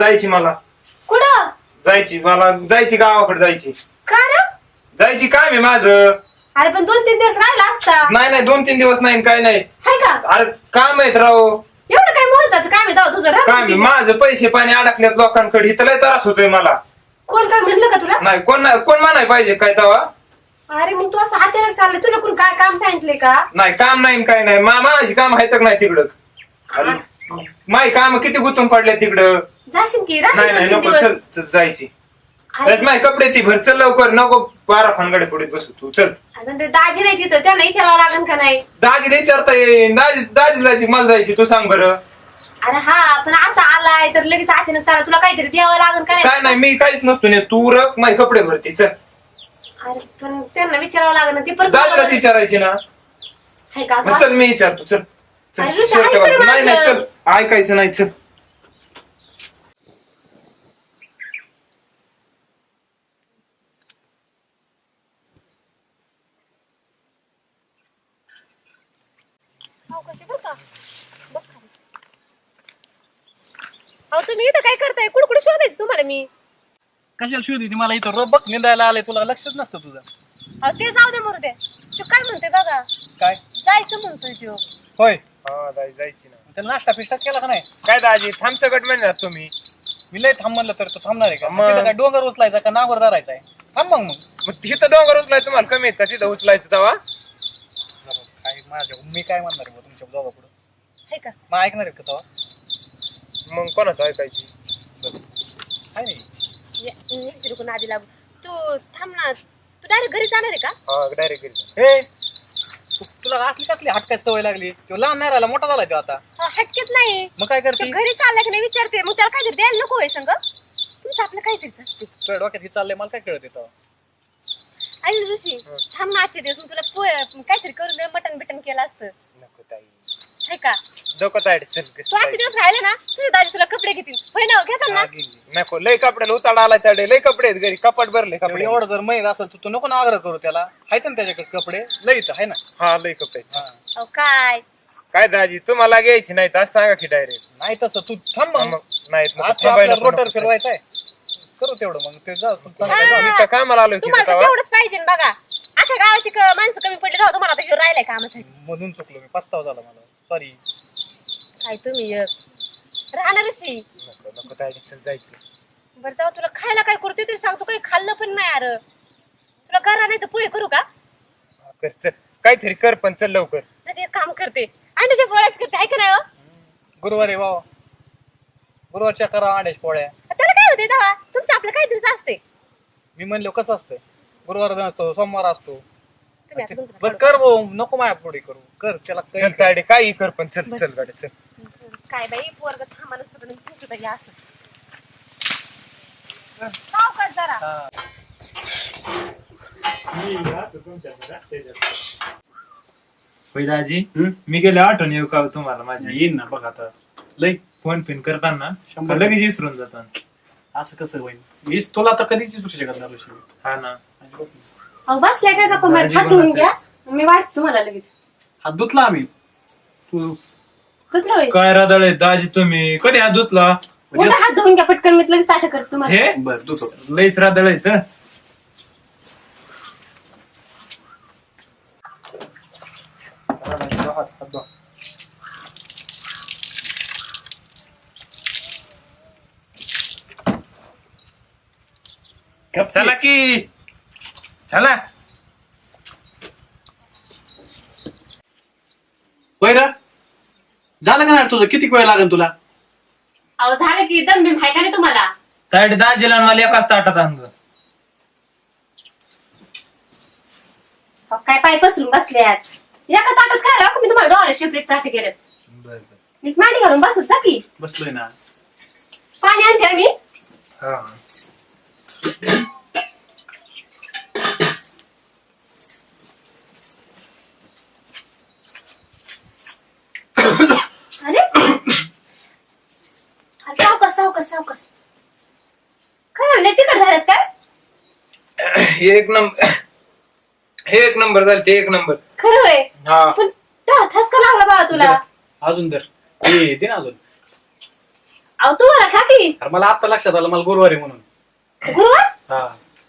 जायची मला. कुठं? जायची मला जायची गावाकडे जायची. का रे जायची काम आहे माझं? अरे पण दोन तीन दिवस राहिला असता. नाही नाही दोन तीन दिवस नाही काय नाही. हाय का? अरे काम आहेत राव? एवढं काय महत्वाचं काम आहे तुझं काम. माझं पैसे पाणी अडकल्यात लोकांकडे इथं लय त्रास होतोय मला. कोण काय म्हणलं का तुला? नाही कोण नाही कोण म्हणाय पाहिजे काय तवा अरे मग तू असं अचानक चाललंय तुला कोण काय काम सांगितलंय का? नाही काम नाही काय नाही. मा- माझी काम आहेत नाही तिकडं. अरे, काम किती गुंतून पडले तिकडं? जाशील की? राहते नाही नाही दोन तीन नको दिवस. चल चल, जायची. अरे, कपडे ती भर. चल लवकर नको बारा फानगडे पुढे बसू तू. चल. ते दाजी नाही तिथं त्यांना विचारावं लागेल का नाही? दाजी विचारता येईन. दाजी दाजी जायची मला जायची. तू सांग बरं. अरे हा पण असं आलाय तर लगेच अचानक चाला. तुला काहीतरी द्यावं लागेल का काय नाही मी काहीच नसतो ने तू रक माझे कपडे भरती. चल. अरे पण त्यांना विचारावं लागेल ना ती परत दाजीला विचारायची ना. हाय का? मग चल मी विचारतो. चल चल. अरे, ऋषी, चल, ऐक तरी नाही नाही माझं. चल. ऐकायचं नाही चल सावकाशी बरं का? बघ खाली. अहो तुम्ही इथं काय करताय कुडकुड शोधायचं तुम्हाला मी कशाला शोध येते मला इथं रबक निंदायला आलंय तुला लक्षच नसतं तुझं. अहो ते जाऊ दे मरू दे. तू काय म्हणते बघा काय? जायचं म्हणतोय तो होय. हा दाजी जायची ना. त्याला नाश्ता पिष्टा केला का नाही? काय दाजी थांब सगळं म्हणणार तुम्ही. मी लय थांब म्हणलं तर तो थांबणार आहे का? मग. तिथं काय डोंगर उचलायचा का नावर धरायचा आहे? थांब मग मग. मग तिथं डोंगर उचलाय तुम्हाला कमी आहेत का? तिथं उचलायचं तेव्हा? काय माझ्या मी काय म्हणणार आहे बुवा तुमच्या दोघा पुढं हे का? मग ऐकणार आहे का तेव्हा? मग कोणाचं ऐकायची? काय नाही तिरकून आधी लागू. तू थांब ना तू डायरेक्ट घरी जाणार आहे का? हा डायरेक्ट हे तू- तुला असली कसली हटकायची सवय लागली? तो लहान नाही राहिला मोठा झाला तो आता. हा, हटकेच नाही. मग काय तू करते घरी चाललाय की नाही विचारते. मग त्याला काहीतरी द्यायला नको होय संग. तुमचं आपलं काहीतरीच असते. तुझ्या डोक्यात हे चाललंय मला काय कळत तेव्हा आणि ऋषी थांब ना आजचे दिवस. तुला काहीतरी करून दे मटन बिटन केलं असतं. नको ताई. का? डोकं चल तू आजचे दिवस राहिले ना तुझे दादी तुला कपडे घेतील होय ना घेतात ना. गेली. नको लय कपड्याला उताडा आला त्याडे. लय कपडे आहेत घरी. कपाट भरले कपडे. एवढं जर असेल तर तू नको ना आग्रह करू त्याला. आहेत ना त्याच्याकडे कपडे? लय इथं आहे ना? हा लय कपडे आहेत. हा. अहो काय? काय दाजी तुम्हाला घ्यायची नाही तर असं सांगा की डायरेक्ट नाही तसं तू थांब मग. नाही आज तो आपल्याला रोटर फिरवायचा आहे करू तेवढं मग. ते जा तू चांगलं जा. मी काय कामाला आलोय तुम्हाला तिथं तर तेव्हा? तेवढंच पाहिजे ना बघा. आता गावाची क- माणसं कमी पडली जाऊ तुम्हाला आता घेऊन राहिलाय कामासाठी. म्हणून चुकलो मी. पस्ताव झाला मला. सॉरी काय तुम्ही एक? राहणार ऋषी नको नको जायची. बरं जाऊ तुला खायला काय करते ते सांगतो काही खाल्लं पण नाही अरे. तुला करा नाही तर पोहे करू का? हा, कर चल. काहीतरी कर पण चल लवकर. नाही एक काम करते. अंड्याच्या पोळ्याच करते ऐक नाही हो? गुरुवारी वाव गुरुवारच्या करा अंड्याच्या पोळ्या. त्याला काय होते तेव्हा तुमचं आपलं काहीतरीच असते मी म्हणलो कसं असतं गुरुवार असतो सोमवार असतो. बरं कर भाऊ नको माया पुढे करू. कर त्याला चल काही कर पण. चल चल गाडी चल. काय बाई पोरग जरा. हा. होय दाजी हम्म? मी गेले आठवण येऊ का तुम्हाला माझ्या? येईन ना बघ आता. लय फोन पिन करताना शंभर लगेच विसरून जातात. असं कसं होईल? मीच तुला तर कधीच विसरू शकत नाही ऋषी. हा ना. अहो बसल्या काय मला दाजी हात धुवून? घ्या. मी वाट तुम्हाला लगेच. हात धुतला आम्ही. तू धुतलं होय? काय रादळ दाजी तुम्ही? कधी हात धुतला? उलटा हात धुवून घ्या पटकन. मी लगेच ताट करते तुम्हाला. हे? बर धुतो. लईच रादळ चला की. चला. होय रे झालं का नाही तुझं? किती वेळ लागेल तुला? अहो झालं की दम बिम हाय का नाही तुम्हाला? तायडे दाजीला आणि मला एकाच ताटात अंग अहो, काय पाय पसरून बसल्यात? एका ताटात काय लावू? मी तुम्हाला डोळे शेपरेट ताट केलं नीट मांडी घालून बसत जा की. बसलोय ना. पाणी आणते आम्ही. हा अरे अरे, सावकाश सावकाश सावकाश काय म्हणले तिकड झाल्यात काय एक नंबर एक नंबर झाले ते एक नंबर. खरं हा. पण ठसका लागला तुला? अजून तर दे ना अजून. अहो तुम्हाला खा की. अरे मला आता लक्षात आलं मला गुरुवारी म्हणून. गुरुवार? हा.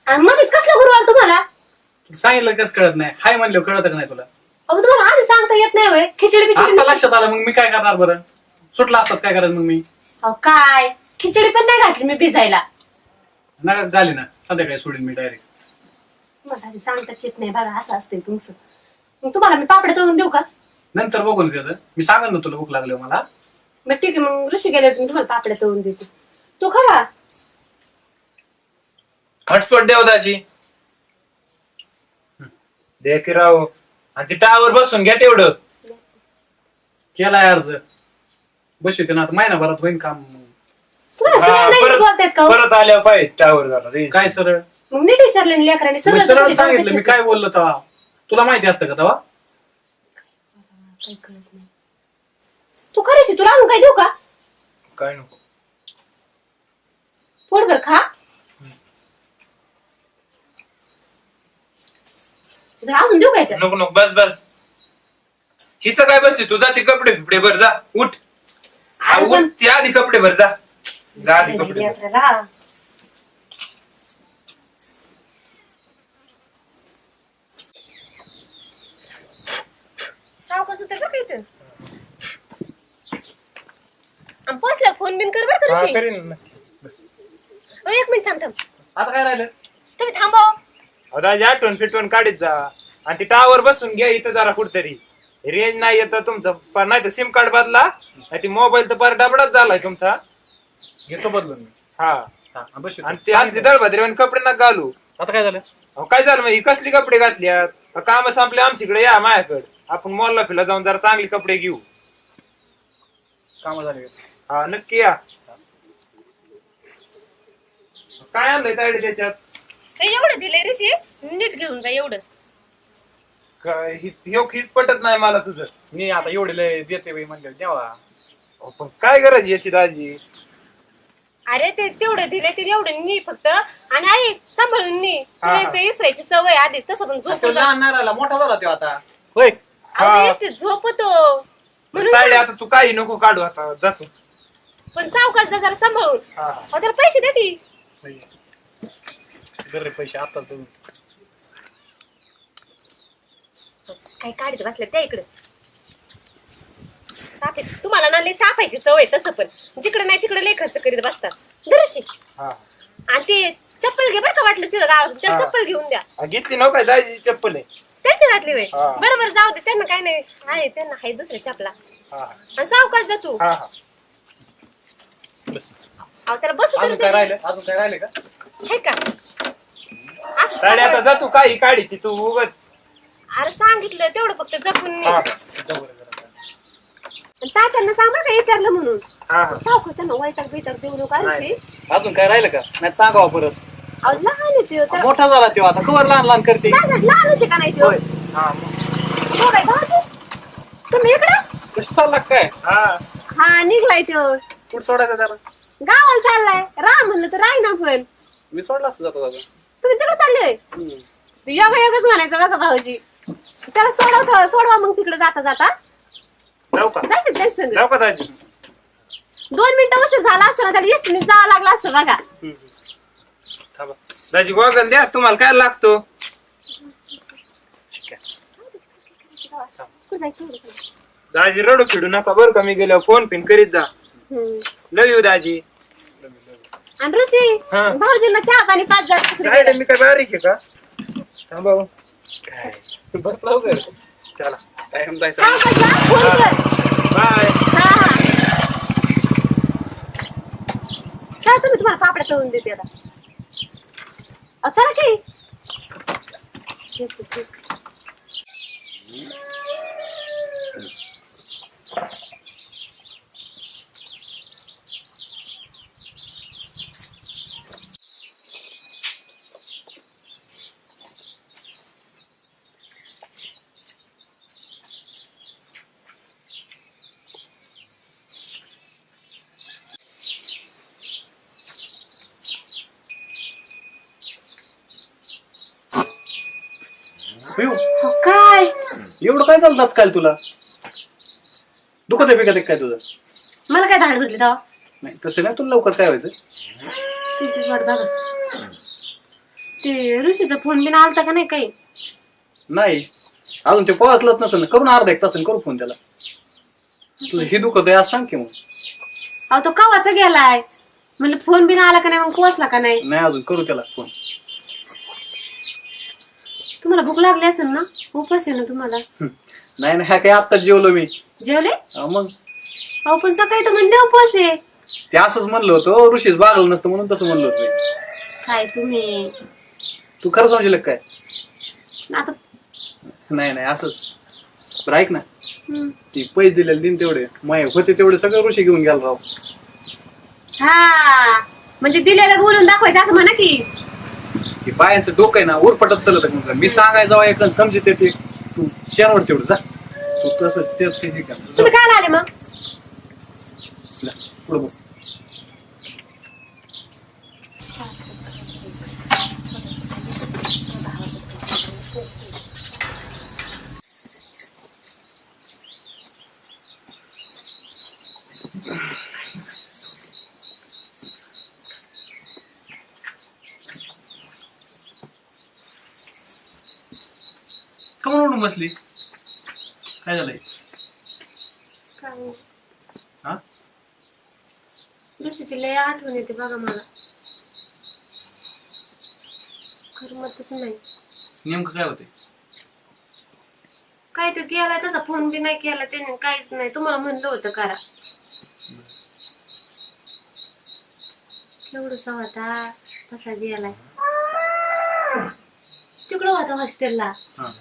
आणि मध्येच कसला गुरुवार तुम्हाला? सांगितलं कसं कळत नाही. हाय म्हणलं कळत का नाही तुला. अहो तुम्हाला आधी सांगता येत नाही होय? खिचडी बिचडी आता लक्षात आलं मग मी काय करणार बरं? सुटला असतात काय करायचं मग मी? अहो काय? खिचडी पण नाही घातली मी भिजायला. नका झाली ना. संध्याकाळी सोडीन मी डायरेक्ट सांगताच येत नाही. बघा असं असते तुमचं. मग तुम्हाला मी पापड्या तळून देऊ का? नंतर बघून त्याचं मी सांगन ना तुला भूक लागली मला. मग ठीक आहे मग ऋषी गेल्यावर मी तुम्हाला पापड्या तळून देते. तू खरा. हटस्पॉट देवदाची दे की राव. आणि ती टावर बसून घ्या तेवढं. केलाय अर्ज. बसू ना आता महिनाभरात होईन काम. तुम्हाला हा, सगळं नाही बोलतायत का परत हो? परत आल्यावर पाहिजे टावर झाला रे. काय सरळ? मग नीट विचारले लेकरांनी मी सगळं सरळ सांगितलं मी काय बोललो तेव्हा? तुला माहिती असतं का तेव्हा? काही कळत नाही. तू खरेशी तुला आणून काय देऊ का? काय नको. पोटभर खा. जरा अजून देऊ काय नको नको बस बस. हिचं काय बसली तू जा ती कपडे फिपडे भर जा. उठ. पण- उठ ती आधी कपडे भर जा. जा आधी कपडे भर. लेकराला. सावकाश होतं बरं का इथं. आणि पोचल्या फोन बिन कर बरं का हा, ऋषी. करीन ना. बस. ओ, एक मिनिट थांब थांब. आता काय राहिलं? तुम्ही थांबव. अहो, राजा आठवण फिटवण काढीत जा. आणि ती टावर बसून घ्या इथं जरा कुठतरी. रेंज नाही येत तुमचं पण नाही तर सिम कार्ड बदला. नाही ती मोबाईल तर पार डबडाच झालाय तुमचा. घेतो बदलून मी. हा. हा, बसू आणि ते असली दळभाद्री आणि कपडे ना घालू. आता काय झालं? अहो, काय झालं मग? ही कसली कपडे घातल्यात? काम संपले आमच्याकडे या माझ्याकडे. आपण मॉलला फिला जाऊन जरा चांगले कपडे घेऊ. काम झाले हा नक्की या. काय आणलंय तायडे त्याच्यात? हे एवढं दिलंय ऋषी नीट घेऊन जा एवढं. काय हि- ह्यो खीच पटत नाही मला तुझं. मी आता एवढे लय देते बाई म्हणलं जेव्हा अहो, पण काय गरज याची दाजी? अरे ते तेवढं दिले ते एवढं नी फक्त. आणि आई सांभाळून नी. हा, तुला हा. ते इसरायची सवय आधीच तसं पण झोप तो लहान नाही राहिला मोठा झाला तो आता. होय. हा. झोपतो. म्हणून तायडे. आता तू काही नको काढू आता जातो पण सावकाश जा जरा सांभाळून. हा. अहो, त्याला पैसे दे की. गरे पैसे आता तू. काय काढत बसले त्या इकडे. तुम्हाला ना लय चापायची सवय तसं पण. जिकडे नाही तिकडे लय खर्च करीत बसतात. दरशी हा. आणि ते चप्पल घे बरं का वाटलं तिथं गावात. हा. चप्पल घेऊन द्या. हा, घेतली नव्ह काय? दाजीची चप्पल आहे. त्यांची घातली वे हा. बरोबर जाऊ दे त्यांना काय नाही. आहे त्यांना आहे दुसरे चपला. हा. आणि सावकाश जा तू. हा हा. बस. अहो त्याला बसू अजून काय ना राहिलं? अजून काय राहिले का? तरी. हे का? असं आता. जा तू काही काढी तू उगच. अरे सांगितलं तेवढं फक्त जपून नी हा. बरं जरा. तात्यांना सांग बरं का विचारलं म्हणून. हा हा. सावकाश त्यांना वैताग बिताग देऊ नका नाही. अजून काय राहिलं का? नाही सांगावं परत. अहो लहान आहे त्यो त्या- मोठा झाला तो आता. कवर लहान लहान करते. काय झालं? लहानच आहे का नाही त्यो होय. हा. हो तुम्ही इकडं? कसं चालला काय? हा. हा निघलाय त्यो कुठं सोडायचं त्याला? गावाला चाललाय. राह म्हणलं तर राही ना पण. मी सोडला असं जातो दादा तुम्ही तिकडे चालले योगा योगच म्हणायचं बघा भाऊजी. त्याला सोडवतो सोडवा मग तिकडे जाता जाता. जाऊ का? जायचं त्यांच्या संग. जाऊ का दाजी दोन मिनिटं उशीर झाला असतं ना त्याला एसटीने जावं लागलं असतं बघा. थांबा. दाजी गोगल द्या तुम्हाला काय लागतो? दाजी रडू खेळू नका बरं का मी गेल्यावर फोन पिन करीत जा. लव यू दाजी. आणि ऋषी हा. भाऊजींना चहा पाणी पाच काय रे, मी काय बारीक आहे का? थांबा हो. काय? बस लवकर चला. टाइम जायचं फोन कर. बाय. हा हा. चला तुम्ही तुम्हाला पापड्या तळून देते आता. अहो, चला की. पिऊ. अहो, काय? एवढं काय चालतं आजकाल तुला? दुखत आहे बिकत आहे काय तुझं? मला काय धाड भेटली तेव्हा? नाही तसं नाही तुला लवकर काय व्हायचं? तुमची वाट बघा. ते ऋषीचा फोन बिन आलता का नाही काही? नाही. अजून ते पोहोचलंच नसेल. ना करून अर्धा एक तासाने करू फोन त्याला. तुझं हे दुखत आहे आज सांग की मग. अहो तो कवाचा गेलाय. म्हणलं फोन बिन आला का नाही मग पोहोचला का नाही? नाही अजून करू त्याला फोन. तुम्हाला भूक लागली असेल ना? उपास आहे ना तुम्हाला? नाही नाही हा काय आत्ताच जेवलो मी. जेवले? मग? अहो पण सकाळी तर म्हणले उपवास आहे. ते असंच म्हणलं होतं ऋषीच बागलं नसतं म्हणून तसं म्हणलं होतं मी. काय तुम्ही? तू खरं समजलं काय? आता नाही नाही असंच. बरं ऐक ना. हम्म. ती पैसे दिलेले दिन तेवढे. माय होते तेवढे सगळे ऋषी घेऊन गेला राव. हा. म्हणजे दिलेलं बोलून दाखवायचं असं म्हणा की. की बायांचं डोकं आहे ना उरपटत चालत म्हणून. मी सांगायचं एक समजत ते तू शेणवर तेवढं जा तू तसं तेच ते हे कर. तुम्ही काय आले मग पुढं बघ. का म्हणून उठून बसली. काय झालंय? हा? ऋषीची लय आठवण येते बघा मला. करमतच नाही. नेमकं काय होते काय तो केलाय तसा फोन बी नाही केला त्याने काहीच नाही. तुम्हाला म्हणलं होतं करा. केवढसा होता तसा गेलाय. तिकडं होता हॉस्टेलला. हा.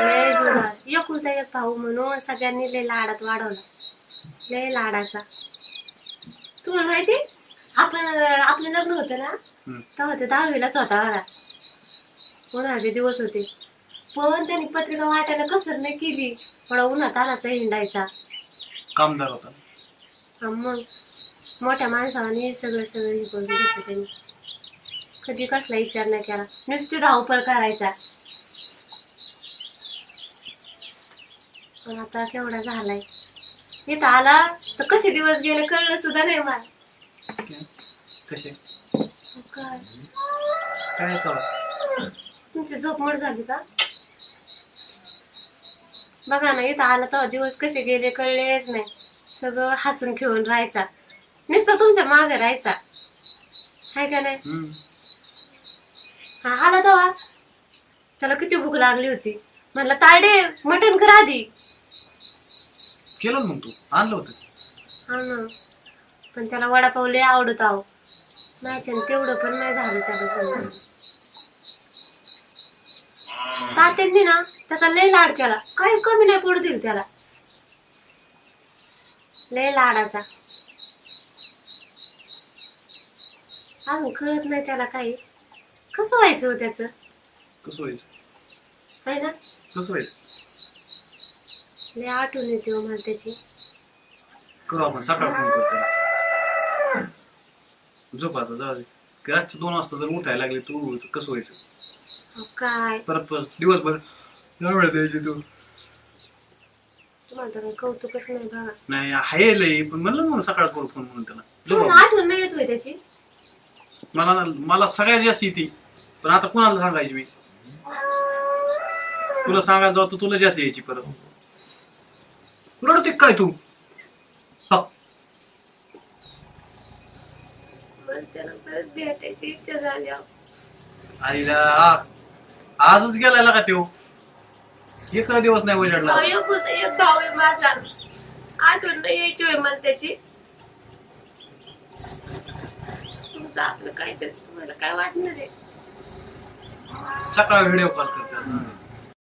लय जोरात. एक भाऊ म्हणून सगळ्यांनी लय लाडात वाढवला. लय लाडाचा. तुम्हाला माहिती? आपण आपलं लग्न होतं ना. तेव्हा ते दहावीलाच होता बघा. उन्हाळ्याचे दिवस होते. पण त्यांनी पत्रिका वाटायला कसर नाही केली. थोडा उन्हात आलाचा हिंडायचा. कामदार होता. मग मोठ्या माणसाने सगळं सगळं हे करून घेतलं त्यांनी. कधी कसला विचार नाही केला. नुसती धावपळ करायचा. पण आता केवढा झालाय. इथं आला तर कसे दिवस गेले कळलं सुद्धा नाही मला. कसे? काय? काय करा तुमची झोप मोड झाली का? बघा ना इथं आला तेव्हा दिवस कसे गेले कळलेच नाही. सगळं हसून खेळून राहायचा. नुसतं तुमच्या मागे राहायचा. हाय का नाही? हम्म. हा आला तेव्हा. त्याला किती भूक लागली होती. म्हणलं तायडे मटण कर आधी. केलं ना मग तू? आणलं होतं. हा ना. पण त्याला वडापाव लय आवडत आहो नाही तेवढं पण नाही झालं त्याला. तात्यांनी ना त्याचा लय लाड केला. काही कमी नाही पडू दिल त्याला. लय लाडाचा. अजून कळत नाही त्याला काही. कसं व्हायचं हो त्याच? कसं ना? कसं व्हायचं? लय आठवण येते हो मला त्याची. करू आपण सकाळ फोन करतो. झोप आता जाऊ दे. की रातचे दोन वाजता जर उठायला लागले तू तर कसं व्हायचं? अहो, काय? परत परत दिवसभर लय वेळ द्यायची तू. तुम्हाला तर काही कौतुकच नाही बघा नाही आहे लय पण म्हणलं म्हणून सकाळ करू फोन म्हणून त्याला. झोप तुम्हाला आपण. आठवण नाही येत होय त्याची? मला ना- मला सगळ्यात जास्त येते पण आता कोणाला सांगायची मी? तुला सांगायला जाऊ तर तुला जास्त यायची परत. रडते काय तू? हा. भेटायची इच्छा झाली. आईला आजच गेलाय का त्यो? एक दिवस नाही एक होता एक भाऊ आहे माझा. आठवण नाही यायची होय मला त्याची. तुमचं आपलं काहीतरी तुम्हाला काय वाटणार आहे? सकाळ व्हिडिओ कॉल करते.